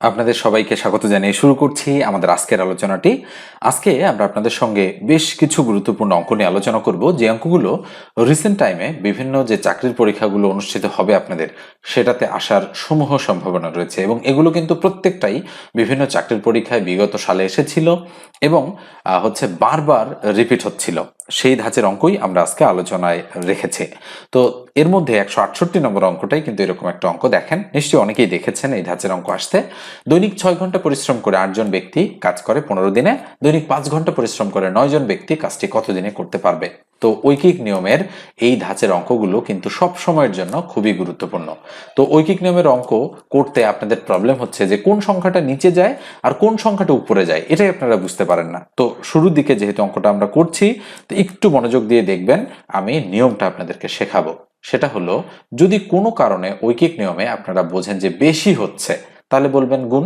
আপনাদের সবাইকে স্বাগত জানিয়ে শুরু করছি আমাদের আজকের আলোচনাটি। আজকে আমরা আপনাদের সঙ্গে বেশ কিছু গুরুত্বপূর্ণ অঙ্ক নিয়ে আলোচনা করব। যে অঙ্কগুলো রিসেন্ট টাইমে বিভিন্ন যে চাকরির পরীক্ষাগুলো অনুষ্ঠিত হবে আপনাদের, সেটাতে আসার সমূহ সম্ভাবনা রয়েছে এবং এগুলো কিন্তু প্রত্যেকটাই বিভিন্ন চাকরির পরীক্ষায় বিগত সালে এসেছিল এবং হচ্ছে বারবার রিপিট হচ্ছিল। সেই ধাঁচের অঙ্কই আমরা আজকে আলোচনায় রেখেছি। তো এর মধ্যে একশো আটষট্টি নম্বর অঙ্কটাই কিন্তু এরকম একটা অঙ্ক দেখেন। নিশ্চয়ই অনেকেই দেখেছেন এই ধাঁচের অঙ্ক আসতে। দৈনিক ছয় ঘণ্টা পরিশ্রম করে আটজন ব্যক্তি কাজ করে পনেরো দিনে। দৈনিক পাঁচ ঘণ্টা পরিশ্রম করে নয়জন ব্যক্তি কাজটি কতদিনে করতে পারবে? তো ঐকিক নিয়মের এই ধাঁচের অঙ্কগুলো কিন্তু সব সময়ের জন্য খুবই গুরুত্বপূর্ণ। তো ঐকিক নিয়মের অঙ্ক করতে আপনাদের প্রবলেম হচ্ছে যে কোন সংখ্যাটা নিচে যায় আর কোন সংখ্যাটা উপরে যায়, এটাই আপনারা বুঝতে পারেন না। তো শুরুর দিকে যেহেতু অঙ্কটা আমরা করছি, তো একটু মনোযোগ দিয়ে দেখবেন, আমি নিয়মটা আপনাদেরকে শেখাবো। সেটা হলো, যদি কোনো কারণে ঐকিক নিয়মে আপনারা বোঝেন যে বেশি হচ্ছে, তাহলে বলবেন গুণ।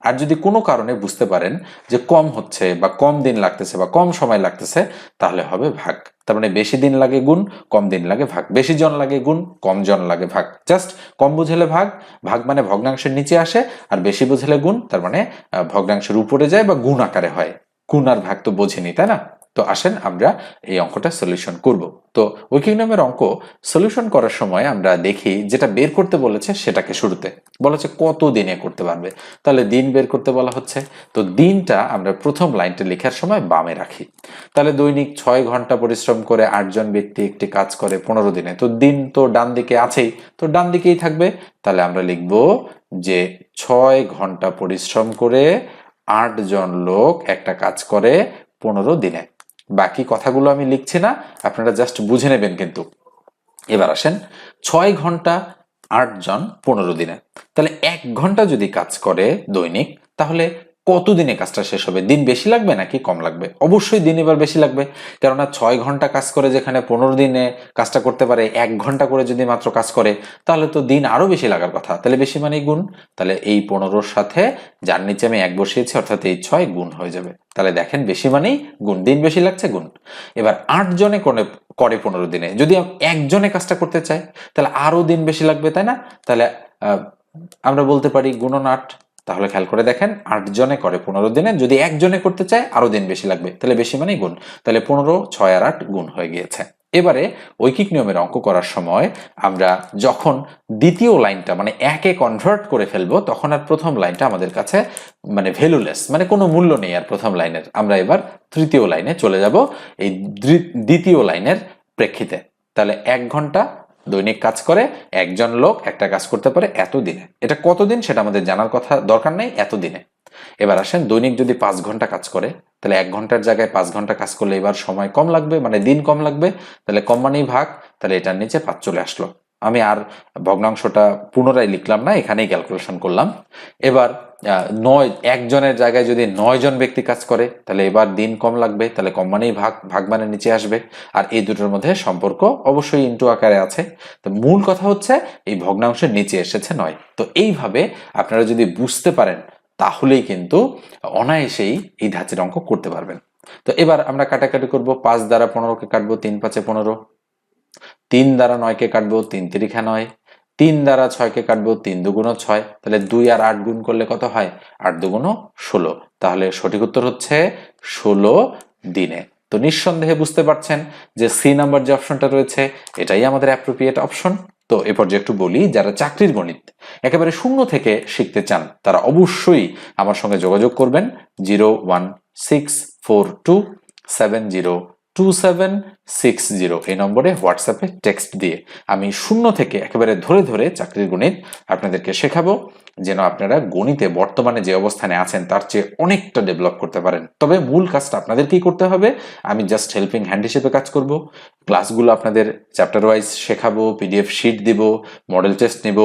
আর যদি কোনো কারণে বুঝতে পারেন যে কম হচ্ছে বা কম দিন লাগতেছে বা কম সময় লাগতেছে, তাহলে হবে ভাগ। তার মানে বেশি দিন লাগে গুণ, কম দিন লাগে ভাগ। বেশি জন লাগে গুণ, কম জন লাগে ভাগ। জাস্ট কম বুঝলে ভাগ ভাগ মানে ভগ্নাংশের নিচে আসে, আর বেশি বুঝলে গুণ, তার মানে ভগ্নাংশের উপরে যায় বা গুণ আকারে হয়। গুণ আর ভাগ তো বোঝেনি, তাই না? তো আসেন আমরা এই অঙ্কটা সলিউশন করব। তো ঐকিক নামের অঙ্ক সলিউশন করার সময় আমরা দেখি যেটা বের করতে বলেছে সেটাকে শুরুতে। বলেছে কত দিনে করতে পারবে। তাহলে দিন বের করতে বলা হচ্ছে। তো দিনটা আমরা প্রথম লাইনটা লেখার সময় বামে রাখি। তাহলে দৈনিক ছয় ঘণ্টা পরিশ্রম করে আটজন ব্যক্তি একটি কাজ করে পনেরো দিনে। তো দিন তো ডান দিকে আছেই। তো ডান দিকেই থাকবে। তাহলে আমরা লিখব যে ছয় ঘণ্টা পরিশ্রম করে আটজন লোক একটা কাজ করে পনেরো দিনে। বাকি কথাগুলো আমি লিখছি না, আপনারা জাস্ট বুঝে নেবেন কিন্তু। এবার আসেন, ছয় ঘণ্টা আটজন পনেরো দিনে। তাহলে এক ঘণ্টা যদি কাজ করে দৈনিক, তাহলে কত দিনে কাজটা শেষ হবে? দিন বেশি লাগবে নাকি কম লাগবে? অবশ্যই দিন এবার বেশি লাগবে। কেননা ছয় ঘণ্টা কাজ করে যেখানে পনেরো দিনে কাজটা করতে পারে, এক ঘণ্টা করে যদি মাত্র কাজ করে, তাহলে তো দিন আরও বেশি লাগার কথা। তাহলে বেশি মানেই গুণ। তাহলে এই পনেরোর সাথে যার নিচে আমি এক বসিয়েছি, অর্থাৎ এই ছয় গুণ হয়ে যাবে। তাহলে দেখেন, বেশি মানেই গুণ। দিন বেশি লাগছে, গুণ। এবার আট জনে করে করে পনেরো দিনে। যদি একজনে কাজটা করতে চাই তাহলে আরও দিন বেশি লাগবে, তাই না? তাহলে আমরা বলতে পারি গুণন আট। তাহলে খেয়াল করে দেখেন, আট জনে করে পনেরো দিনে, যদি একজনে করতে চায়, আরও দিন বেশি লাগবে। তাহলে বেশি মানেই গুণ। তাহলে পনেরো, ছয় আর আট গুণ হয়ে গিয়েছে। এবারে ঐকিক নিয়মের অঙ্ক করার সময় আমরা যখন দ্বিতীয় লাইনটা মানে একে কনভার্ট করে ফেলব, তখন আর প্রথম লাইনটা আমাদের কাছে মানে ভ্যালুলেস মানে কোনো মূল্য নেই আর প্রথম লাইনের। আমরা এবার তৃতীয় লাইনে চলে যাব, এই দ্বি- দ্বিতীয় লাইনের প্রেক্ষিতে। তাহলে এক ঘণ্টা দৈনিক কাজ করে, একজন লোক একটা কাজ করতে পারে এত দিনে এটা কতদিন সেটা আমাদের জানার কথা দরকার নেই এত দিনে এবার আসেন, দৈনিক যদি পাঁচ ঘণ্টা কাজ করে, তাহলে এক ঘণ্টার জায়গায় পাঁচ ঘণ্টা কাজ করলে এবার সময় কম লাগবে মানে দিন কম লাগবে, তাহলে কম মানেই ভাগ, তাহলে এটার নিচে পাঁচ চলে আসলো। আমি আর ভগ্নাংশটা পুনরায় লিখলাম না, এখানেই ক্যালকুলেশন করলাম। এবার নয়, একজনের জায়গায় যদি নয় জন ব্যক্তি কাজ করে, তাহলে এবার দিন কম লাগবে, তাহলে কম মানেই ভাগ ভাগ মানে নিচে আসবে। আর এই দুটোর মধ্যে সম্পর্ক অবশ্যই ইন্টু আকারে আছে। তো মূল কথা হচ্ছে, এই ভগ্নাংশের নিচে এসেছে নয়। তো এইভাবে আপনারা যদি বুঝতে পারেন, তাহলেই কিন্তু অনায়াসেই এই ধাঁচের অঙ্ক করতে পারবেন। তো এবার আমরা কাটাকাটি করব, পাঁচ দ্বারা পনেরোকে কাটবো, তিন পাঁচে পনেরো। তিন দ্বারা নয়কে কাটবো, তিন তিরিখা নয়। তিন দ্বারা ছয়কে কাটবো তিন দুগুণ ছয়, তাহলে দুই আর আট গুণ করলে কত হয়? আট দুগুণ ষোলো। তাহলে সঠিক উত্তর হচ্ছে ষোলো দিনে। তো নিঃসন্দেহে বুঝতে পারছেন যে সি নাম্বার যে অপশনটা রয়েছে, এটাই আমাদের অ্যাপ্রোপ্রিয়েট অপশন তো এ পর্যায়ে একটু বলি, যারা চাকরির গণিত একেবারে শূন্য থেকে শিখতে চান, তারা অবশ্যই আমার সঙ্গে যোগাযোগ করবেন। Zero one six four two seven zero two seven six zero এই নম্বরে হোয়াটসঅ্যাপে টেক্সট দিয়ে আমি শূন্য থেকে একেবারে ধরে ধরে চাকরির গণিত আপনাদেরকে শেখাবো, যেন আপনারা গণিতে বর্তমানে যে অবস্থানে আছেন তার চেয়ে অনেকটা ডেভেলপ করতে পারেন। তবে মূল কাজটা আপনাদেরকেই করতে হবে। আমি জাস্ট হেল্পিং হ্যান্ড হিসেবে কাজ করব। ক্লাসগুলো আপনাদের চ্যাপ্টার ওয়াইজ শেখাবো পিডিএফ শিট দিব মডেল টেস্ট নিব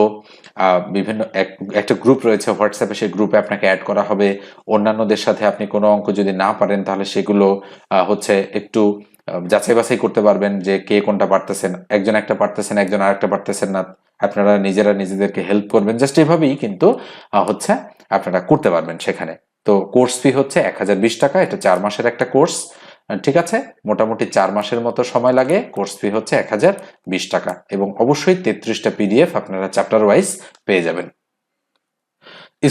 বিভিন্ন এক- একটা গ্রুপ রয়েছে হোয়াটসঅ্যাপে সেই গ্রুপে আপনাকে অ্যাড করা হবে। অন্যান্যদের সাথে আপনি কোনো অঙ্ক যদি না পারেন, তাহলে সেগুলো হচ্ছে একটু যাচাই বাছাই করতে পারবেন যে কে কোনটা পারতেছেন। একজন একটা পারতেছেন, একজন আরেকটা পারতেছেন না। আপনারা নিজেরা নিজেদেরকে হেল্প করবেন। জাস্ট এভাবেই কিন্তু হচ্ছে আপনারা করতে পারবেন সেখানে। তো কোর্স ফি হচ্ছে এক হাজার বিশ টাকা, এটা চার মাসের একটা কোর্স ঠিক আছে? মোটামুটি চার মাসের মতো সময় লাগে। কোর্স ফি হচ্ছে এক হাজার বিশ টাকা এবং অবশ্যই তেত্রিশটা পিডিএফ আপনারা চ্যাপ্টার ওয়াইজ পেয়ে যাবেন।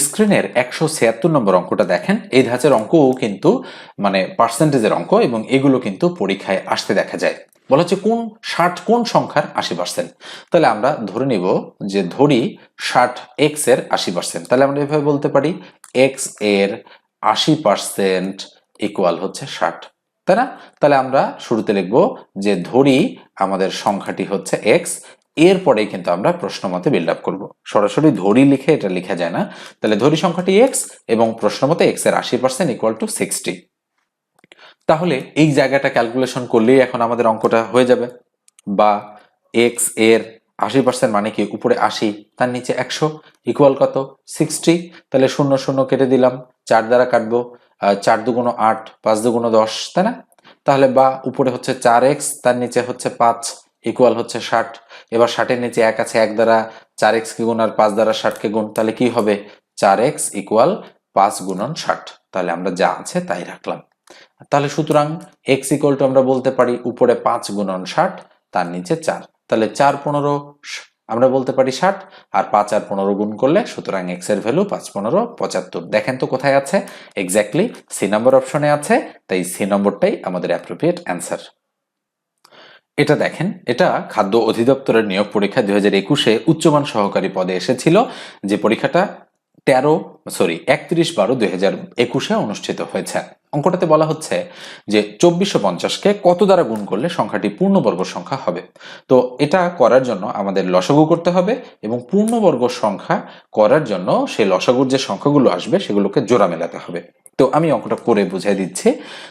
স্ক্রিনের একশো ছিয়াত্তর নম্বর অঙ্কটা দেখেন। এই ধাঁচের অঙ্কও কিন্তু মানে পার্সেন্টেজের অঙ্ক এবং এগুলো কিন্তু পরীক্ষায় আসতে দেখা যায়। বলা হচ্ছে কোন ষাট, কোন সংখ্যার আশি পার্সেন্ট? তাহলে আমরা ধরে নিব যে ধরি ষাট এক্সের আশি পার্সেন্ট। তাহলে আমরা এভাবে বলতে পারি, এক্সের আশি পার্সেন্ট ইকুয়াল হচ্ছে ষাট। তাই না? তাহলে আমরা শুরুতে লিখব যে ধরি আমাদের সংখ্যাটি হচ্ছে এক্স এরপরে কিন্তু আমরা প্রশ্ন মতে বিল্ড আপ করব। সরাসরি ধরি লিখে এটা লেখা যায় না। তাহলে ধরি সংখ্যাটি এক্স এবং প্রশ্ন মতে এক্সের আশি পার্সেন্ট ইকুয়াল টু সিক্সটি তাহলে এই জায়গাটা ক্যালকুলেশন করলেই এখন আমাদের অঙ্কটা হয়ে যাবে। বা এক্সের আশি পার্সেন্ট মানে কি? উপরে আশি, তার নিচে একশো ইকুয়াল কত? সিক্সটি তাহলে শূন্য শূন্য কেটে দিলাম, চার দ্বারা কাটবো। চার দুগুণ আট, পাঁচ দুগুণ দশ, তাই না? তাহলে বা উপরে হচ্ছে চার এক্স, তার নিচে হচ্ছে পাঁচ ইকুয়াল হচ্ছে ষাট। এবার ষাটের নিচে এক আছে, এক দ্বারা চার এক্স কে গুণ আর পাঁচ দ্বারা ষাটকে গুণ, তাহলে কি হবে? চার এক্স ইকুয়াল পাঁচ গুণন ষাট। তাহলে আমরা যা আছে তাই রাখলাম। তাহলে সুতরাং এক্স ইকুয়াল টু আমরা বলতে পারি উপরে পাঁচ গুণন ষাট, তার নিচে চার। তাহলে চার পনেরো আমরা বলতে পারি ষাট, আর পাঁচ আর পনেরো গুণ করলে সুতরাং এক্সের ভ্যালু পাঁচ পনেরো, পঁচাত্তর। দেখেন তো কোথায় আছে? এক্স্যাক্টলি সি নম্বর অপশনে আছে, তাই সি নম্বরটাই আমাদের অ্যাপ্রোপ্রিয়েট অ্যান্সার এটা দেখেন, এটা খাদ্য অধিদপ্তরের নিয়োগ পরীক্ষা দুই হাজার একুশে উচ্চমান সহকারী পদে এসেছিল। যে পরীক্ষাটা তেরো সরি একত্রিশ বারো দুই হাজার একুশে অনুষ্ঠিত হয়েছে। অঙ্কটাতে বলা হচ্ছে যে চব্বিশশো পঞ্চাশকে কত দ্বারা গুণ করলে সংখ্যাটি পূর্ণবর্গ সংখ্যা হবে? তো এটা করার জন্য আমাদের লসাগু করতে হবে এবং পূর্ণবর্গ সংখ্যা করার জন্য সেই লসাগুর যে সংখ্যাগুলো আসবে সেগুলোকে জোড়া মেলাতে হবে। তো আমি অঙ্কটা করে বুঝাই দিচ্ছি।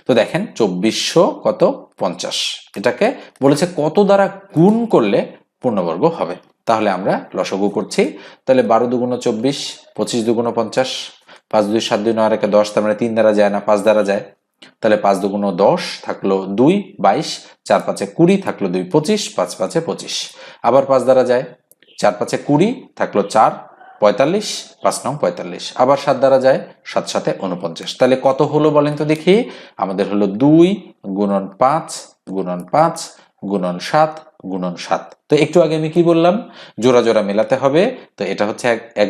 তো দেখেন, চব্বিশশো কত? পঞ্চাশ। এটাকে বলেছে কত দ্বারা গুণ করলে পূর্ণবর্গ হবে? তাহলে আমরা লসগু করছি। তাহলে বারো দুগুণ চব্বিশ, পঁচিশ দুগুণ পঞ্চাশ, পাঁচ দুই সাত দুই নয় দশ, তার মানে তিন দ্বারা যায় না, পাঁচ দ্বারা যায়। তাহলে পাঁচ দুগুণ দশ থাকল দুই, বাইশ, চার পাঁচে কুড়ি থাকল দুই, পঁচিশ, পাঁচ পাঁচে পঁচিশ। আবার পাঁচ দ্বারা যায়। চার পাঁচে কুড়ি থাকল চার, পঁয়তাল্লিশ, পাঁচ নং পঁয়তাল্লিশ। আবার সাত দ্বারা যায়, সাত সাথে উনপঞ্চাশ তাহলে কত হলো বলেন তো দেখি? আমাদের হলো দুই, গুণন পাঁচ গুণন পাঁচ, গুণন সাত গুণন সাত। তো একটু আগে আমি কি বললাম? জোড়া জোড়া মেলাতে হবে। তো এটা হচ্ছে এক এক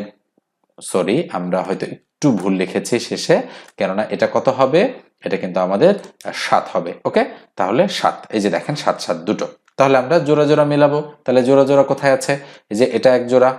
সরি আমরা হয়তো একটু ভুল লিখেছি শেষে, কেননা এটা কত হবে? এটা কিন্তু আমাদের সাত হবে, ওকে? তাহলে সাত। এই যে দেখেন, সাত সাত, দুটো। তাহলে আমরা জোড়া জোড়া মেলাবো। তাহলে জোড়া জোড়া কোথায় আছে? এই যে এটা এক জোড়া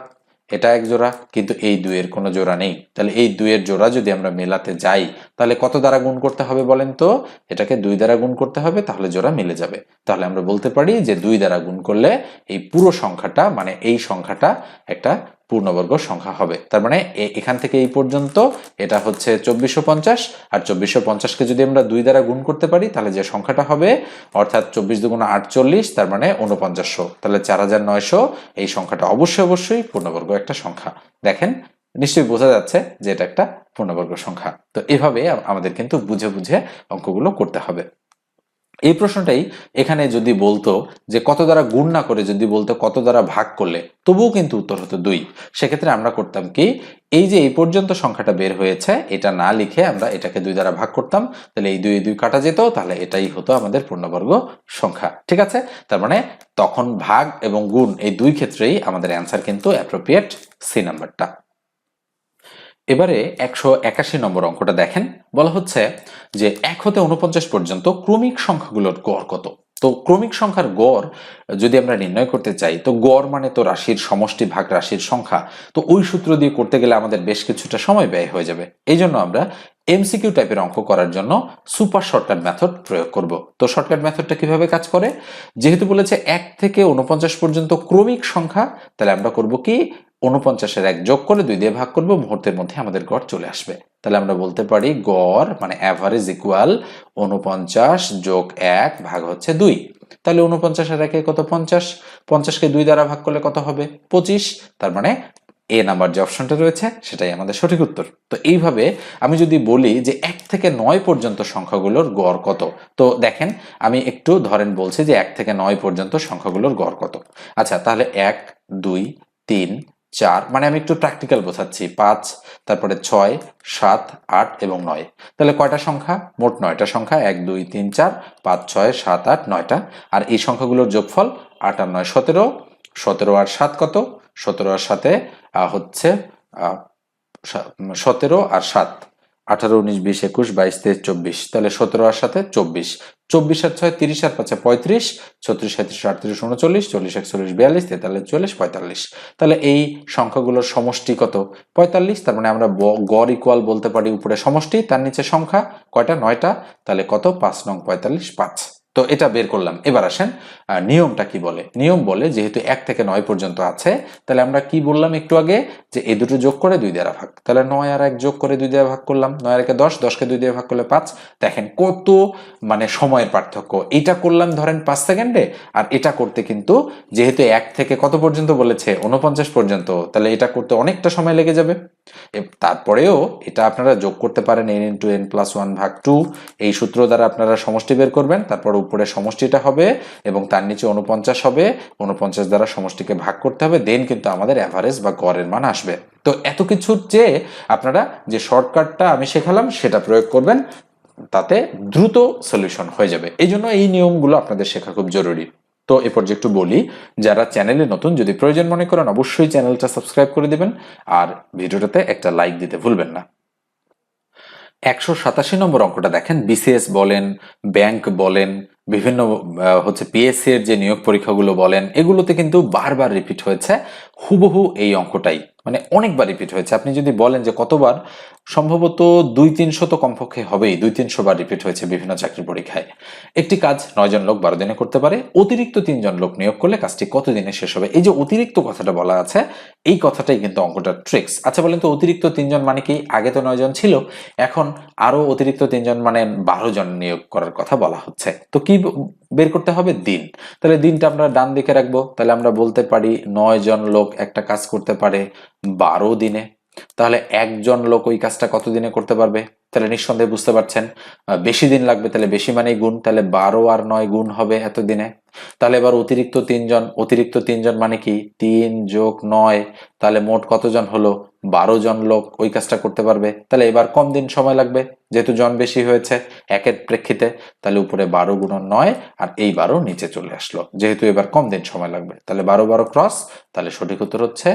এটা এক জোড়া, কিন্তু এই দুয়ের কোনো জোড়া নেই। তাহলে এই দুয়ের জোড়া যদি আমরা মেলাতে যাই, তাহলে কত দ্বারা গুণ করতে হবে বলেন তো? এটাকে দুই দ্বারা গুণ করতে হবে, তাহলে জোড়া মিলে যাবে। তাহলে আমরা বলতে পারি যে দুই দ্বারা গুণ করলে এই পুরো সংখ্যাটা মানে এই সংখ্যাটা একটা পূর্ণবর্গ সংখ্যা হবে। তার মানে এখান থেকে এই পর্যন্ত এটা হচ্ছে চব্বিশশো পঞ্চাশ, আর চব্বিশশো পঞ্চাশকে যদি আমরা দুই দ্বারা গুণ করতে পারি, তাহলে যে সংখ্যাটা হবে, অর্থাৎ চব্বিশ দুগুণ আটচল্লিশ, তার মানে উনপঞ্চাশশো তাহলে চার হাজার নয়শো, এই সংখ্যাটা অবশ্যই অবশ্যই পূর্ণবর্গ একটা সংখ্যা। দেখেন, নিশ্চয়ই বোঝা যাচ্ছে যে এটা একটা পূর্ণবর্গ সংখ্যা। তো এভাবে আমাদের কিন্তু বুঝে বুঝে অঙ্কগুলো করতে হবে। এই প্রশ্নটাই এখানে যদি বলতো যে কত দ্বারা গুণ না করে যদি বলতো কত দ্বারা ভাগ করলে, তবুও কিন্তু উত্তর হতো দুই। সেক্ষেত্রে আমরা করতাম কি, এই যে এই পর্যন্ত সংখ্যাটা বের হয়েছে, এটা না লিখে আমরা এটাকে দুই দ্বারা ভাগ করতাম, তাহলে এই দুই দুই কাটা যেত, তাহলে এটাই হতো আমাদের পূর্ণবর্গ সংখ্যা, ঠিক আছে? তার মানে তখন ভাগ এবং গুণ এই দুই ক্ষেত্রেই আমাদের অ্যান্সার কিন্তু অ্যাপ্রোপ্রিয়েট সি নাম্বারটা এবারে একশো একাশি নম্বর অঙ্কটা দেখেন। বলা হচ্ছে যে এক হতে উনপঞ্চাশ পর্যন্ত ক্রমিক সংখ্যাগুলোর গড় কত? তো ক্রমিক সংখ্যার গড় যদি আমরা নির্ণয় করতে চাই, তো গড় মানে তো রাশির সমষ্টি ভাগ রাশির সংখ্যা। তো ওই সূত্র দিয়ে করতে গেলে আমাদের বেশ কিছুটা সময় ব্যয় হয়ে যাবে। এই জন্য আমরা এমসিকিউ টাইপের অঙ্ক করার জন্য সুপার শর্টকাট মেথড প্রয়োগ করব। তো শর্টকাট মেথডটা কীভাবে কাজ করে? যেহেতু বলেছে এক থেকে উনপঞ্চাশ পর্যন্ত ক্রমিক সংখ্যা, তাহলে আমরা করব কি? উনপঞ্চাশের এক যোগ করে দুই দিয়ে ভাগ করব, মুহূর্তের মধ্যে আমাদের গড় চলে আসবে। তাহলে আমরা বলতে পারি গড় মানে অ্যাভারেজ ইকুয়াল উনপঞ্চাশ যোগ এক ভাগ হচ্ছে দুই। তাহলে উনপঞ্চাশের একে কত পঞ্চাশ? পঞ্চাশকে দুই দ্বারা ভাগ করলে কত হবে? পঁচিশ। তার মানে এ নাম্বার যে অপশনটা রয়েছে, সেটাই আমাদের সঠিক উত্তর। তো এইভাবে আমি যদি বলি যে এক থেকে নয় পর্যন্ত সংখ্যাগুলোর গড় কত? তো দেখেন, আমি একটু ধরেন বলছি যে এক থেকে নয় পর্যন্ত সংখ্যাগুলোর গড় কত। আচ্ছা তাহলে এক, দুই, তিন চার মানে আমি একটু প্র্যাকটিক্যাল বোঝাচ্ছি। পাঁচ, তারপরে ছয়, সাত, আট এবং নয়। তাহলে কয়টা সংখ্যা? মোট নয়টা সংখ্যা। এক, দুই, তিন, চার, পাঁচ, ছয়, সাত, আট, নয়টা। আর এই সংখ্যাগুলোর যোগফল আট আর নয় সতেরো। সতেরো আর সাত কত? সতেরো আর সাথে হচ্ছে সতেরো আর সাত। আঠারো, উনিশ, বিশ, একুশ, বাইশ, তেইশ, চব্বিশ। তাহলে সতেরো আর সাথে চব্বিশ। চব্বিশ আর ছয়, তিরিশ আর পাঁচে পঁয়ত্রিশ। ছত্রিশ সাঁত্রিশ আটত্রিশ, উনচল্লিশ। চল্লিশ, একচল্লিশ, বিয়াল্লিশ। তেতাল্লিশ চল্লিশ পঁয়তাল্লিশ। তাহলে এই সংখ্যাগুলোর সমষ্টি কত? পঁয়তাল্লিশ, তার মানে আমরা গড় ইকুয়াল বলতে পারি উপরে সমষ্টি, তার নিচে সংখ্যা কয়টা? নয়টা। তাহলে কত? পাঁচ নং পঁয়তাল্লিশ, পাঁচ। তো এটা বের করলাম। এবার আসেন নিয়মটা কি বলে? নিয়ম বলে যেহেতু এক থেকে নয় পর্যন্ত আছে, তাহলে আমরা কি বললাম একটু আগে? যে এই দুটো যোগ করে দুই দ্বারা ভাগ। তাহলে নয় আর এক যোগ করে দুই দ্বারা ভাগ করলাম। নয় আর একে দশ, দশকে দুই দিয়ে ভাগ করলে পাঁচ। দেখেন কত মানে সময়ের পার্থক্য। এটা করলাম ধরেন পাঁচ সেকেন্ডে, আর এটা করতে কিন্তু যেহেতু এক থেকে কত পর্যন্ত বলেছে? উনপঞ্চাশ পর্যন্ত। তাহলে এটা করতে অনেকটা সময় লেগে যাবে। তারপরেও এটা আপনারা যোগ করতে পারেন N into N plus one ভাগ টু এই সূত্র দ্বারা আপনারা সমষ্টি বের করবেন, তারপর উপরে সমষ্টিটা হবে এবং তার নিচে উনপঞ্চাশ হবে। উনপঞ্চাশ দ্বারা সমষ্টিকে ভাগ করতে হবে দেন কিন্তু আমাদের অ্যাভারেজ বা গড়ের মান আসবে। তো এত কিছুর চেয়ে আপনারা যে শর্টকাটটা আমি শেখালাম, সেটা প্রয়োগ করবেন, তাতে দ্রুত সলিউশন হয়ে যাবে। এই জন্য এই নিয়মগুলো আপনাদের শেখা খুব জরুরি। তো এ পর্যায়ে একটু বলি, যারা চ্যানেলে নতুন, যদি প্রয়োজন মনে করেন, অবশ্যই চ্যানেলটা সাবস্ক্রাইব করে দেবেন আর ভিডিওটাতে একটা লাইক দিতে ভুলবেন না। একশো সাতাশি নম্বর অঙ্কটা দেখেন বিসিএস বলেন ব্যাংক বলেন বিভিন্ন হচ্ছে পিএসসি এর যে নিয়োগ পরীক্ষাগুলো বলেন, এগুলোতে কিন্তু বারবার রিপিট হয়েছে। হুবহু এই অঙ্কটাই মানে অনেকবার রিপিট হয়েছে। আপনি যদি বলেন যে কতবার, সম্ভবত দুই তিনশো তো কমপক্ষে হবেই, দুই তিনশো বার রিপিট হয়েছে বিভিন্ন চাকরি পরীক্ষায়। একটি কাজ নয়জন লোক বারো দিনে করতে পারে, অতিরিক্ত তিনজন লোক নিয়োগ করলে কাজটি কত দিনে শেষ হবে? এই যে অতিরিক্ত কথাটা বলা আছে, এই কথাটাই কিন্তু অঙ্কটার ট্রিক্স আচ্ছা বলেন তো অতিরিক্ত তিনজন মানে কি? আগে তো নয় জন ছিল, এখন আরও অতিরিক্ত তিনজন মানে বারো জন নিয়োগ করার কথা বলা হচ্ছে। তো কি ব- বের করতে হবে? দিন। তাহলে দিনটা আমরা ডান দিকে রাখব। তাহলে আমরা বলতে পারি নয় জন লোক একটা কাজ করতে পারে বারো দিনে। তাহলে একজন লোক ওই কাজটা কতদিনে করতে পারবে? তাহলে নিঃসন্দেহে বুঝতে পারছেন। বেশি দিন লাগবে, তাহলে বেশি মানেই গুণ। তাহলে বারো আর নয় গুণ হবে এত দিনে। তাহলে এবার অতিরিক্ত তিনজন অতিরিক্ত তিনজন মানে কি? তিন যোগ নয়, তাহলে মোট কতজন হলো? বারো জন লোক ওই কাজটা করতে পারবে। তাহলে এবার কম দিন সময় লাগবে, যেহেতু জন বেশি হয়েছে একের প্রেক্ষিতে, তাহলে উপরে বারো গুণন নয় আর এই বারো নিচে চলে আসলো। যেহেতু এবার কম দিন সময় লাগবে, তাহলে বারো বারো ক্রস, তাহলে সঠিক উত্তর হচ্ছে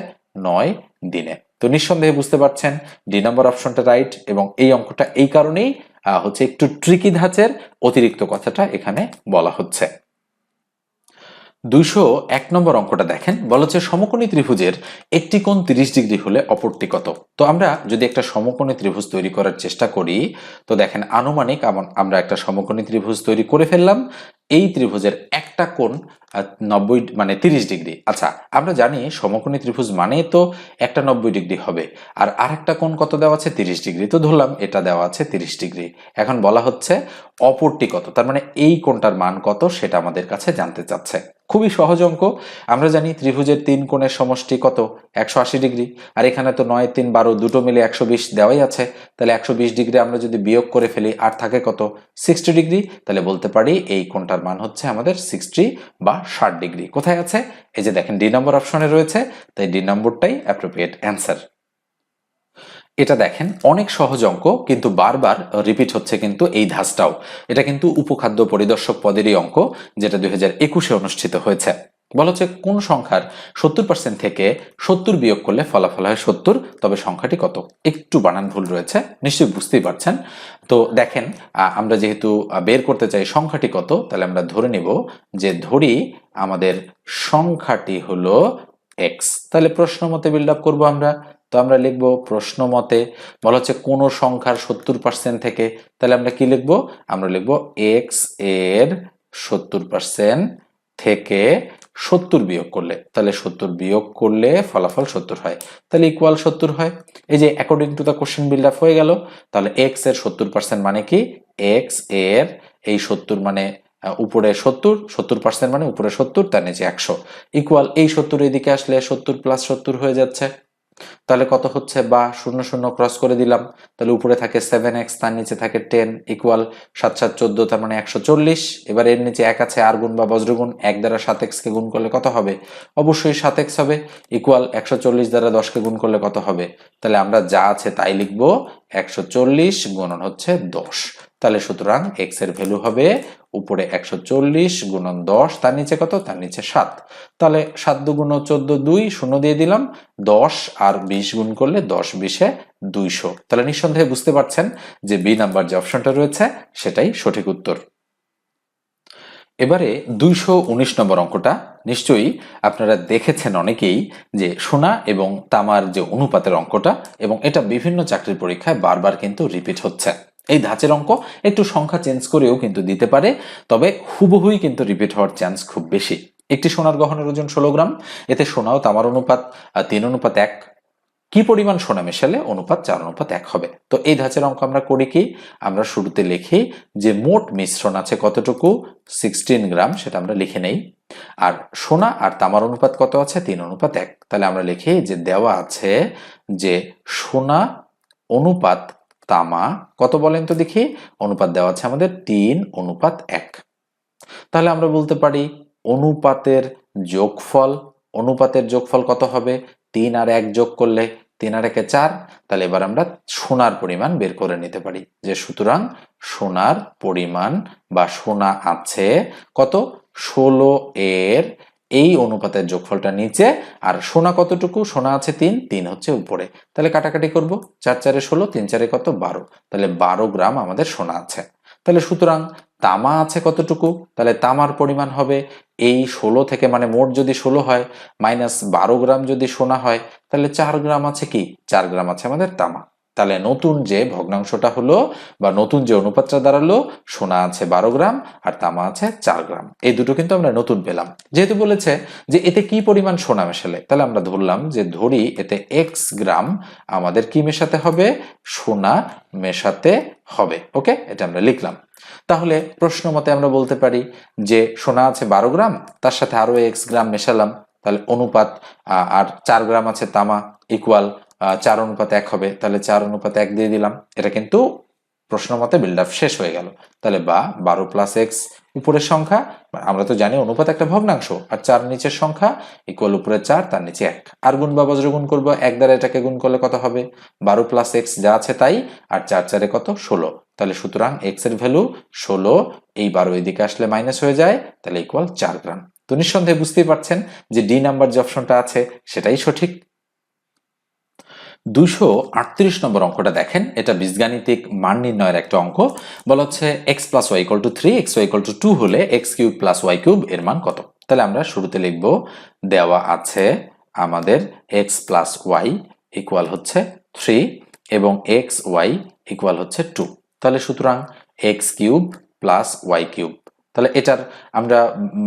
নয় দিনে। তো নিঃসন্দেহে বুঝতে পারছেন, ডি নম্বর অপশনটা রাইট এবং এই অঙ্কটা এই কারণেই হচ্ছে একটু ট্রিকি ধাঁচের অতিরিক্ত কথাটা এখানে বলা হচ্ছে। দুইশো এক নম্বর অঙ্কটা দেখেন, বলা হচ্ছে সমকোণী ত্রিভুজের একটি কোণ তিরিশ ডিগ্রি হলে অপরটি কত তো আমরা যদি একটা সমকোণী ত্রিভুজ তৈরি করার চেষ্টা করি, তো দেখেন আনুমানিক আমরা একটা সমকোণী ত্রিভুজ তৈরি করে ফেললাম। এই ত্রিভুজের একটা কোণ নব্বই মানে তিরিশ ডিগ্রি। আচ্ছা আমরা জানি সমকোণী ত্রিভুজ মানে তো একটা নব্বই ডিগ্রি হবে। আর আরেকটা কোণ কত দেওয়া আছে? তিরিশ ডিগ্রি। তো ধরলাম এটা দেওয়া আছে তিরিশ ডিগ্রি। এখন বলা হচ্ছে অপরটি কত তার মানে এই কোণটার মান কত সেটা আমাদের কাছে জানতে চাচ্ছে। খুবই সহজ অঙ্ক। আমরা জানি ত্রিভুজের তিন কোণের সমষ্টি কত? একশো আশি ডিগ্রি। আর এখানে তো নয়, তিন, বারো দুটো মিলে একশো বিশ দেওয়াই আছে। তাহলে একশো বিশ ডিগ্রি আমরা যদি বিয়োগ করে ফেলি, আর থাকে কত? Sixty degree. তাহলে বলতে পারি এই কোণটার মান হচ্ছে আমাদের সিক্সটি বা ষাট ডিগ্রি। কোথায় আছে? এই যে দেখেন, ডি নম্বর অপশনে রয়েছে। তাই ডি নম্বরটাই অ্যাপ্রোপ্রিয়েট অ্যান্সার এটা দেখেন, অনেক সহজ অঙ্ক, কিন্তু বারবার রিপিট হচ্ছে কিন্তু এই ধাঁচটাও। এটা কিন্তু উপখাদ্য পরিদর্শক পদেরই অঙ্ক, যেটা দুই হাজার একুশে অনুষ্ঠিত হয়েছে। বলা হচ্ছে কোন সংখ্যার সত্তর পার্সেন্ট থেকে সত্তর বিয়োগ করলে ফলাফল হয় সত্তর, তবে সংখ্যাটি কত? একটু বানান ভুল রয়েছে, নিশ্চয়ই বুঝতেই পারছেন। তো দেখেন আমরা যেহেতু বের করতে চাই সংখ্যাটি কত, তাহলে আমরা ধরে নেব যে ধরি আমাদের সংখ্যাটি হলো এক্স তাহলে প্রশ্ন মতে বিল্ড আপ করব আমরা। তো আমরা লিখব প্রশ্ন মতে, বলা হচ্ছে কোন সংখ্যার সত্তর পার্সেন্ট থেকে, তাহলে আমরা কি লিখব? আমরা লিখব এক্সের সত্তর পার্সেন্ট থেকে সত্তর বিয়োগ করলে, তাহলে সত্তর বিয়োগ করলে ফলাফল সত্তর হয়। তাহলে ইকুয়াল সত্তর হয়। এই যে according to the question build up হয়ে গেল, তাহলে এক্সের সত্তর পার্সেন্ট মানে কি? এক্সের এই সত্তর মানে উপরে সত্তর সত্তর পার্সেন্ট মানে উপরে সত্তর, তার নিচে একশো। ইকুয়াল এই সত্তর এদিকে আসলে সত্তর প্লাস সত্তর হয়ে যাচ্ছে। তাহলে কত হচ্ছে? বা শূন্য শূন্য ক্রস করে দিলাম, তাহলে উপরে থাকে সেভেন এক্স তার নিচে থাকে টেন ইকুয়াল সাত সাত চোদ্দ, তার মানে একশো চল্লিশ। এবার এর নিচে এক আছে আর গুণ বা বজ্রগুণ, এক দ্বারা সাত এক্সকে গুণ করলে কত হবে? অবশ্যই সাত এক্স হবে ইকুয়াল একশো চল্লিশ দ্বারা দশকে গুণ করলে কত হবে? তাহলে আমরা যা আছে তাই লিখব, একশো চল্লিশ গুণন হচ্ছে দশ। তাহলে সুতরাং এক্সের ভ্যালু হবে উপরে একশো চল্লিশ গুণন দশ, তার নিচে কত? তার নিচে সাত। তাহলে সাত দুগুণ চোদ্দ দুই, শূন্য দিয়ে দিলাম, দশ আর বিশ গুণ করলে দশ বিশে দুইশো। তাহলে নিঃসন্দেহে বুঝতে পারছেন যে বি নাম্বার যে অপশনটা রয়েছে, সেটাই সঠিক উত্তর। এবারে দুইশো উনিশ নম্বর অঙ্কটা, নিশ্চয়ই আপনারা দেখেছেন অনেকেই যে সোনা এবং তামার যে অনুপাতের অঙ্কটা, এবং এটা বিভিন্ন চাকরির পরীক্ষায় বারবার কিন্তু রিপিট হচ্ছে। এই ধাঁচের অঙ্ক একটু সংখ্যা চেঞ্জ করেও কিন্তু দিতে পারে, তবে হুবহুই কিন্তু রিপিট হওয়ার চান্স খুব বেশি। একটি সোনার গহনের ওজন ষোলো গ্রাম, এতে সোনা ও তামার অনুপাত তিন অনুপাত এক। কি পরিমাণ সোনা মেশালে অনুপাত চার অনুপাত এক হবে? তো এই ধাঁচের অঙ্ক আমরা করি কি? আমরা শুরুতে লিখি যে মোট মিশ্রণ আছে কতটুকু? সিক্সটিন গ্রাম, সেটা আমরা লিখে নেই। আর সোনা আর তামার অনুপাত কত আছে? তিন অনুপাত এক। তাহলে আমরা লিখি যে দেওয়া আছে যে সোনা অনুপাত তামা, কত বলেন তো দেখি? অনুপাত দেওয়া আছে আমাদের তিন, অনুপাত এক। তাহলে আমরা বলতে পারি অনুপাতের যোগফল অনুপাতের যোগফল কত হবে? তিন আর এক যোগ করলে তিন আর একে চার। তাহলে এবার আমরা সোনার পরিমাণ বের করে নিতে পারি, যে সুতরাং সোনার পরিমাণ বা সোনা আছে কত? ষোলো এর এই অনুপাতের যোগফলটা নিচে, আর সোনা কতটুকু? সোনা আছে তিন তিন হচ্ছে উপরে। তাহলে কাটাকাটি করব। চার চারে ষোলো, তিন চারে কত? বারো। তাহলে বারো গ্রাম আমাদের সোনা আছে। তাহলে সুতরাং তামা আছে কতটুকু? তাহলে তামার পরিমাণ হবে এই ষোলো থেকে মানে মোট যদি ষোলো হয়, মাইনাস বারো গ্রাম যদি সোনা হয়, তাহলে চার গ্রাম আছে কি? চার গ্রাম আছে আমাদের তামা। তাহলে নতুন যে ভগ্নাংশটা হলো বা নতুন যে অনুপাতটা দাঁড়াল, সোনা আছে বারো গ্রাম আর তামা আছে চার গ্রাম। এই দুটো কিন্তু আমরা নতুন পেলাম। যেহেতু বলেছে যে এতে কি পরিমাণ সোনা মেশালে, তাহলে আমরা ধরলাম যে ধরি এতে এক্স গ্রাম আমাদের কি মেশাতে হবে? সোনা মেশাতে হবে। ওকে? এটা আমরা লিখলাম। তাহলে প্রশ্ন মতে আমরা বলতে পারি যে সোনা আছে বারো গ্রাম, তার সাথে আরও এক্স গ্রাম মেশালাম, তাহলে অনুপাত আর চার গ্রাম আছে তামা ইকুয়াল চার অনুপাত এক হবে, তাহলে চার অনুপাত এক দিয়ে দিলাম। এটা কিন্তু প্রশ্ন মতে বিল্ড আপ শেষ হয়ে গেল। তাহলে বা বারো প্লাস এক্স উপরের সংখ্যা আমরা তো জানি অনুপাত একটা ভগ্নাংশ, আর চার নিচের সংখ্যা ইকুয়াল উপরে চার, তার নিচে এক। আর গুণ বা বজ্র গুণ করব, এক দ্বারা এটাকে গুণ করলে কত হবে? বারো প্লাস এক্স যা আছে তাই, আর চার চারে কত? ষোলো। তাহলে সুতরাং এক্সের ভ্যালু ষোলো, এই বারো এদিকে আসলে মাইনাস হয়ে যায়, তাহলে ইকুয়াল চার গ্রাম। তো নিঃসন্দেহে বুঝতেই পারছেন যে ডি নাম্বার যে অপশনটা আছে, সেটাই সঠিক। দুশো আটত্রিশ নম্বর অঙ্কটা দেখেন। এটা বীজগাণিতিক মান নির্ণয়ের একটা অঙ্ক। বলা হচ্ছে X plus Y equal to three X Y equal to two হলে X cube plus Y cube এর মান কত? তাহলে আমরা শুরুতে লিখব, দেওয়া আছে আমাদের এক্স প্লাস ওয়াই ইকুয়াল হচ্ছে থ্রি এবং এক্স ওয়াই ইকুয়াল হচ্ছে টু তাহলে সুতরাং X cube plus Y cube তাহলে এটার আমরা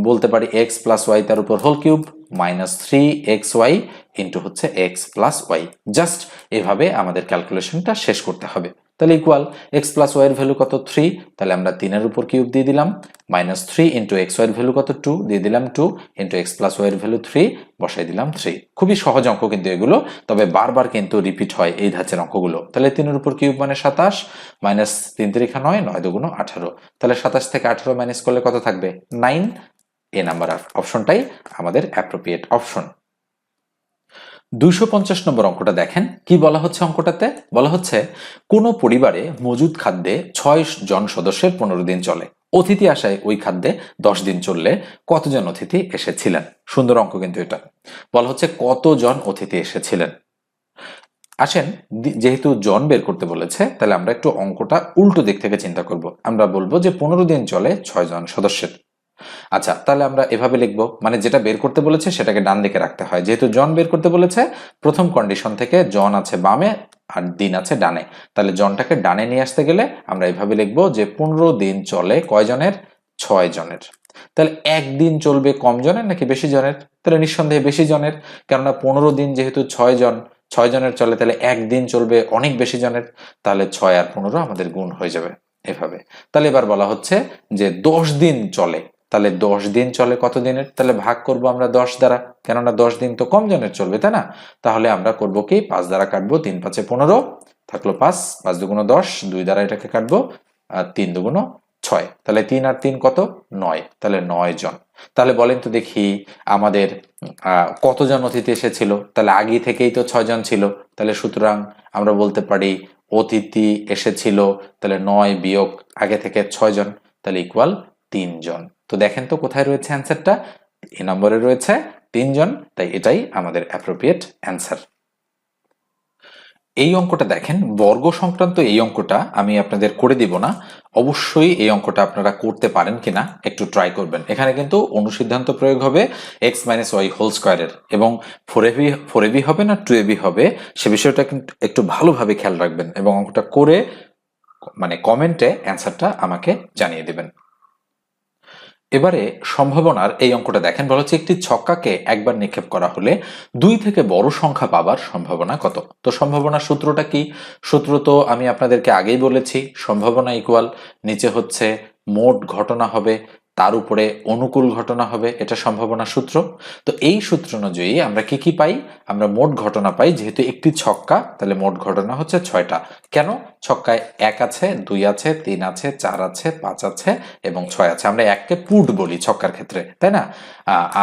বলতে পারি এক্স প্লাস ওয়াই তার উপর whole cube minus three X Y into হচ্ছে এক্স প্লাস ওয়াই জাস্ট এভাবে আমাদের ক্যালকুলেশনটা শেষ করতে হবে। তাহলে ইকুয়াল এক্স প্লাস ওয়াই এর ভ্যালু কত থ্রি তাহলে আমরা তিনের উপর কিউব দিয়ে দিলাম। Minus three into X Y এর ভ্যালু কত টু দিয়ে দিলাম two into X plus Y এর ভ্যালু থ্রি বসাই দিলাম থ্রি খুবই সহজ অঙ্ক কিন্তু এগুলো, তবে বারবার কিন্তু রিপিট হয় এই ধাঁচের অঙ্কগুলো। তাহলে তিনের উপর কিউব মানে সাতাশ মাইনাস তিন তিরিখা নয় নয় দুগুণ আঠারো। তাহলে সাতাশ থেকে আঠারো মাইনাস করলে কত থাকবে? নাইন এ নাম্বার অপশনটাই আমাদের অ্যাপ্রোপ্রিয়েট অপশন দুইশো পঞ্চাশ নম্বর অঙ্কটা দেখেন। কি বলা হচ্ছে অঙ্কটাতে? বলা হচ্ছে, কোনো পরিবারে মজুদ খাদ্যে ছয় জন সদস্যের পনেরো দিন চলে। অতিথি আসায় ওই খাদ্যে দশ দিন চললে কতজন অতিথি এসেছিলেন? সুন্দর অঙ্ক কিন্তু এটা। বলা হচ্ছে, কতজন অতিথি এসেছিলেন? আসেন যেহেতু জন বের করতে বলেছে, তাহলে আমরা একটু অঙ্কটা উল্টো দিক থেকে চিন্তা করব। আমরা বলব যে পনেরো দিন চলে ছয় জন সদস্যের। আচ্ছা তাহলে আমরা এভাবে লিখব মানে যেটা বের করতে বলেছে সেটাকে ডান দিকে রাখতে হয়। যেহেতু জন বের করতে বলেছে, প্রথম কন্ডিশন থেকে জন আছে বামে আর দিন আছে ডানে। তাহলে জনটাকে ডানে নিয়ে আসতে গেলে আমরা এভাবে লিখব যে পনেরো দিন চলে কয় জনের? ছয় জনের। তাহলে একদিন চলবে কম জনের নাকি বেশি জনের? তাহলে নিঃসন্দেহে বেশি জনের। কেননা পনেরো দিন যেহেতু ছয় জন, ছয় জনের চলে, তাহলে একদিন চলবে অনেক বেশি জনের। তাহলে ছয় আর পনেরো আমাদের গুণ হয়ে যাবে এভাবে। তাহলে এবার বলা হচ্ছে যে দশ দিন চলে তাহলে দশ দিন চলে কত দিনের তাহলে ভাগ করব আমরা দশ দ্বারা। কেননা দশ দিন তো কম জনের চলবে, তাই না? তাহলে আমরা করব কি? পাঁচ দ্বারা কাটবো, তিন পাঁচে পনেরো। থাকল পাঁচ পাঁচ দুগুণ দশ, দুই দ্বারা এটাকে কাটবো, আর তিন দুগুণ ছয়। তাহলে তিন আর তিন কত? নয়। তাহলে নয় জন। তাহলে বলেন তো দেখি, আমাদের কতজন অতিথি এসেছিল? তাহলে আগে থেকেই তো ছয় জন ছিল। তাহলে সুতরাং আমরা বলতে পারি, অতিথি এসেছিল, তাহলে নয় বিয়োগ আগে থেকে ছয় জন, তাহলে ইকুয়াল তিনজন তো দেখেন তো কোথায় রয়েছে অ্যান্সারটা এ নম্বরে রয়েছে তিনজন, তাই এটাই আমাদের অ্যাপ্রোপ্রিয়েট অ্যান্সার এই অঙ্কটা দেখেন, বর্গ সংক্রান্ত এই অঙ্কটা আমি আপনাদের করে দিব না। অবশ্যই এই অঙ্কটা আপনারা করতে পারেন কিনা একটু ট্রাই করবেন। এখানে কিন্তু অনুসিদ্ধান্ত প্রয়োগ হবে এক্স মাইনাস ওয়াই হোল স্কোয়ারের এবং ফোর এবি ফোর এবি হবে না টু এবি হবে? সে বিষয়টা কিন্তু একটু ভালোভাবে খেয়াল রাখবেন এবং অঙ্কটা করে মানে কমেন্টে অ্যান্সারটা আমাকে জানিয়ে দেবেন। এবারে সম্ভাবনার এই অঙ্কটা দেখেন, বলা হচ্ছে একটি ছক্কাকে একবার নিক্ষেপ করা হলে দুই থেকে বড় সংখ্যা পাবার সম্ভাবনা কত? তো সম্ভাবনার সূত্রটা কি? সূত্র তো আমি আপনাদেরকে আগেই বলেছি, সম্ভাবনা ইকুয়াল নিচে হচ্ছে মোট ঘটনা হবে তার উপরে অনুকূল ঘটনা হবে, এটা সম্ভাবনা সূত্র। তো এই সূত্র অনুযায়ী আমরা কি কি পাই? আমরা মোট ঘটনা পাই, যেহেতু একটি ছক্কা, তাহলে মোট ঘটনা হচ্ছে ছয়টা। কেন? ছক্কায় এক আছে, দুই আছে, তিন আছে, চার আছে, পাঁচ আছে এবং ছয় আছে। আমরা এককে পুট বলি ছক্কার ক্ষেত্রে, তাই না?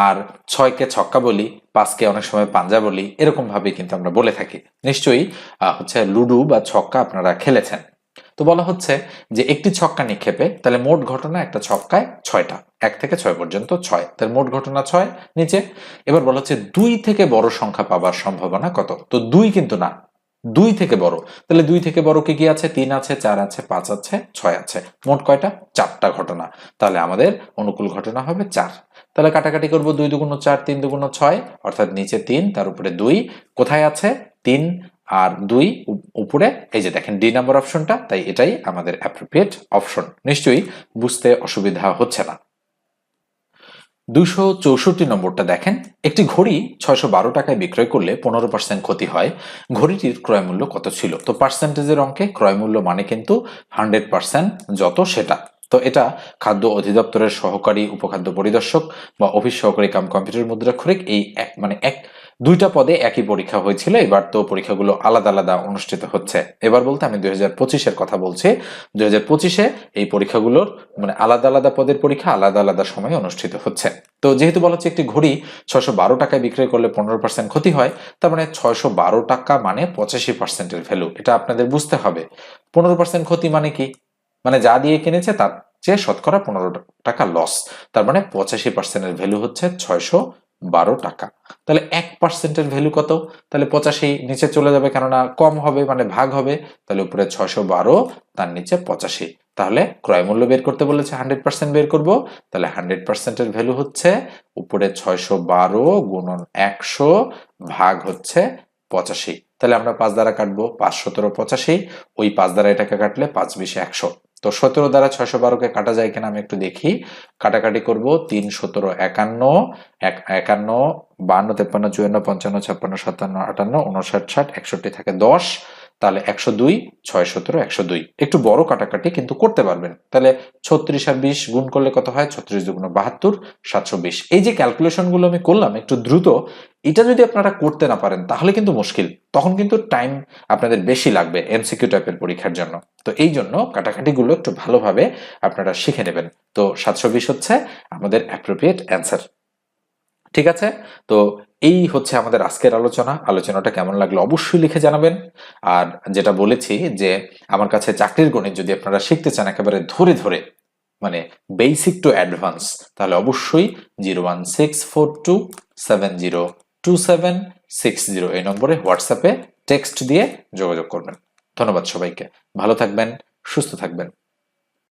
আর ছয়কে ছক্কা বলি, পাঁচকে অনেক সময় পাঞ্জা বলি এরকম ভাবে কিন্তু আমরা বলে থাকি। নিশ্চয়ই হচ্ছে লুডু বা ছক্কা আপনারা খেলেছেন। তো বলা হচ্ছে যে একটি ছক্কা নিক্ষেপে, তাহলে মোট ঘটনা একটা ছক্কায় ছয়টা, এক থেকে ছয় পর্যন্ত ছয়। তাহলে মোট ঘটনা ছয় নিচে। এবার বলা হচ্ছে দুই থেকে বড় সংখ্যা পাবার সম্ভাবনা কত? তো দুই কিন্তু না, দুই থেকে বড়। তাহলে দুই থেকে বড় কি কি আছে? তিন আছে, চার আছে, পাঁচ আছে, ছয় আছে। মোট কয়টা? চারটা ঘটনা। তাহলে আমাদের অনুকূল ঘটনা হবে চার। তাহলে কাটাকাটি করব দুই দুগুণ চার, তিন দুগুণ ছয়, অর্থাৎ নিচে তিন, তার উপরে দুই। কোথায় আছে? তিন আর দুই, উপ- উপরে, এই যে দেখেন ডি নাম্বার অপশনটা তাই এটাই আমাদের অ্যাপ্রোপ্রিয়েট অপশন নিশ্চয়ই বুঝতে অসুবিধা হচ্ছে না। দুশো চৌষট্টি নম্বরটা দেখেন, একটি ঘড়ি ছয়শো বারো টাকায় বিক্রয় করলে পনেরো পার্সেন্ট ক্ষতি হয়। ঘড়িটির ক্রয় মূল্য কত ছিল? তো পার্সেন্টেজের অঙ্কে ক্রয় মূল্য মানে কিন্তু হান্ড্রেড পার্সেন্ট যত সেটা। তো এটা খাদ্য অধিদপ্তরের সহকারী, উপখাদ্য পরিদর্শক বা অফিস সহকারী কাম কম্পিউটার মুদ্রাক্ষরিক এই এক মানে এক দুইটা পদে একই পরীক্ষা হয়েছিল, এবার তো পরীক্ষাগুলো আলাদা আলাদা অনুষ্ঠিত হচ্ছে। এবার বলতে আমি দুই হাজার পঁচিশের কথা বলছি। দুই হাজার পঁচিশে এই পরীক্ষাগুলোর মানে আলাদা আলাদা পদের পরীক্ষা আলাদা আলাদা সময়ে অনুষ্ঠিত হচ্ছে। তো যেহেতু বলা হচ্ছে একটি ঘড়ি ছয়শো বারো টাকায় বিক্রয় করলে পনেরো পার্সেন্ট ক্ষতি হয়, তার মানে ছয়শো বারো টাকা মানে পঁচাশি পার্সেন্টের ভ্যালু এটা আপনাদের বুঝতে হবে। পনেরো পার্সেন্ট ক্ষতি মানে কি? মানে যা দিয়ে কিনেছে তার চেয়ে শতকরা পনেরো টাকা লস তার মানে পঁচাশি পার্সেন্টের ভ্যালু হচ্ছে ছয়শো বারো টাকা। তাহলে এক পার্সেন্টের ভ্যালু কত? তাহলে পঁচাশি নিচে চলে যাবে কেননা কম হবে মানে ভাগ হবে। তাহলে উপরে ছয়শো বারো, তার নিচে পঁচাশি। তাহলে ক্রয় মূল্য বের করতে বলেছে হান্ড্রেড পার্সেন্ট বের করব। তাহলে হান্ড্রেড পার্সেন্টের ভ্যালু হচ্ছে উপরে ছয়শো বারো গুণন একশো ভাগ হচ্ছে পঁচাশি। তাহলে আমরা পাঁচ দ্বারা কাটবো, পাঁচ সতেরো পঁচাশি। ওই পাঁচ দ্বারা এটাকে কাটলে পাঁচ বিশে একশো। তো সতেরো দ্বারা ছয়শো বারোকে কাটা যায় কিনা আমি একটু দেখি। কাটাকাটি করব তিন, সতেরো, একান্ন, এক, একান্ন, বান্ন, তেপ্পান্ন, চুয়ান্ন, পঞ্চান্ন, ছাপ্পান্ন, সাতান্ন, আটান্ন উনষাট ষাট, একষট্টি থাকে দশ। তাহলে একশো দুই ছয় সতেরো একশো দুই। একটু বড় কাটাকাটি কিন্তু করতে পারবেন। তাহলে ছত্রিশ আর বিশ গুণ করলে কত হয়? ছত্রিশ দুগুণ বাহাত্তর, সাতশো বিশ। এই যে ক্যালকুলেশনগুলো আমি করলাম একটু দ্রুত, এটা যদি আপনারা করতে না পারেন, তাহলে কিন্তু মুশকিল। তখন কিন্তু টাইম আপনাদের বেশি লাগবে এমসিকিউ টাইপের পরীক্ষার জন্য। তো এই জন্য কাটাকাটিগুলো একটু ভালোভাবে আপনারা শিখে নেবেন। তো সাতশো বিশ হচ্ছে আমাদের অ্যাপ্রোপ্রিয়েট অ্যান্সার ঠিক আছে? তো এই হচ্ছে আমাদের আজকের আলোচনা। আলোচনাটা কেমন লাগল অবশ্যই লিখে জানাবেন। আর যেটা বলেছি যে, আমার কাছে চাকরির গণিত যদি আপনারা শিখতে চান একেবারে ধরে ধরে মানে বেসিক টু অ্যাডভান্স তাহলে অবশ্যই zero one six four two seven zero two seven six zero এই নম্বরে হোয়াটসঅ্যাপে টেক্সট দিয়ে যোগাযোগ করবেন। ধন্যবাদ সবাইকে। ভালো থাকবেন, সুস্থ থাকবেন।